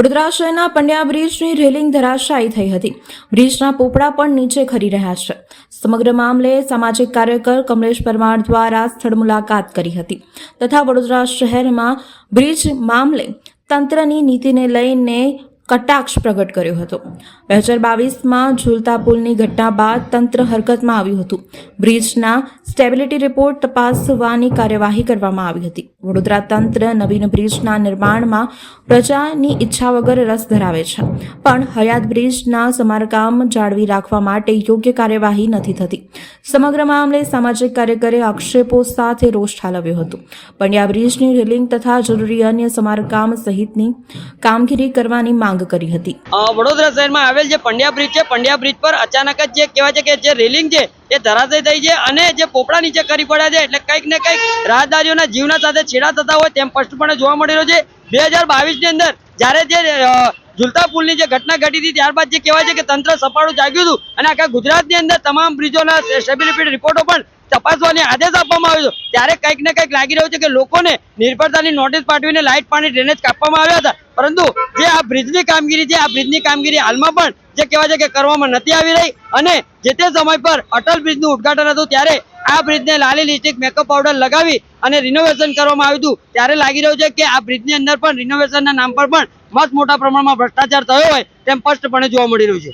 વડોદરા પંડ્યા બ્રિજની રેલિંગ ધરાશાયી થઈ હતી. બ્રિજના પોપડા પણ નીચે ખરી રહ્યા છે. સમગ્ર મામલે સામાજિક કાર્યકર કમલેશ પરમાર દ્વારા સ્થળ મુલાકાત કરી હતી. તથા વડોદરા શહેરમાં બ્રિજ મામલે તંત્રની નીતિને લઈને કટાક્ષ પ્રગટ કર્યો હતો. બે હજાર બાવીસમાં ઝૂલતા પુલની ઘટના બાદ તંત્ર હરકતમાં આવ્યું હતું. બ્રિજના સ્ટેબિલિટી રિપોર્ટ તપાસવાની કાર્યવાહી કરવામાં આવી હતી. વડોદરા તંત્ર નવીન બ્રિજના નિર્માણમાં પ્રજાની ઈચ્છા વગર રસ ધરાવે છે. પણ હયાત બ્રિજના સમારકામ જાળવી રાખવા માટે યોગ્ય કાર્યવાહી નથી થતી. સમગ્ર મામલે સામાજિક કાર્યકરે આક્ષેપો સાથે રોષ ઠાલવ્યો હતો. પંડ્યા બ્રિજની રેલિંગ તથા જરૂરી અન્ય સમારકામ સહિતની કામગીરી કરવાની માંગ કરી હતી. વડોદરા શહેરમાં આવેલ જે પંડ્યા બ્રિજ છે, પંડ્યા બ્રિજ પર અચાનક જ જે કહેવાય છે કે જે રેલિંગ છે, એ ધરાશય થઈ છે અને જે પોપડા નીચે કરી પડ્યા છે, એટલે કંઈક ને કંઈક રાહદારીઓના જીવના સાથે છેડા થતા હોય તેમ સ્પષ્ટપણે જોવા મળી રહ્યો છે. બે હજાર બાવીસની અંદર જ્યારે જે ઝુલતા પુલની જે ઘટના ઘટી હતી ત્યારબાદ જે કહેવાય છે કે તંત્ર સપાડું જાગ્યું હતું અને આખા ગુજરાતની અંદર તમામ બ્રિજોના સ્ટેબિલિટી રિપોર્ટો પણ તપાસવાની આદેશ આપવામાં આવ્યો હતો. ત્યારે કંઈક ને કંઈક લાગી રહ્યું છે કે લોકોને નિર્ભરતાની નોટિસ પાઠવીને લાઇટ પાણી ડ્રેનેજ કાપવામાં આવ્યા હતા. પરંતુ જે આ બ્રિજની કામગીરી છે, આ બ્રિજની કામગીરી હાલમાં પણ જે કહેવાય છે કે કરવામાં નથી આવી રહી અને જે તે સમય પર અટલ બ્રિજનું ઉદઘાટન હતું ત્યારે આ બ્રિજને લાલી લિસ્ટિક મેકઅપ પાવડર લગાવી અને રિનોવેશન કરવામાં આવ્યું હતું. ત્યારે લાગી રહ્યું છે કે આ બ્રિજની અંદર પણ રિનોવેશનના નામ પર પણ મસ્ત મોટા પ્રમાણમાં ભ્રષ્ટાચાર થયો હોય તેમ સ્પષ્ટપણે જોવા મળી રહ્યું છે.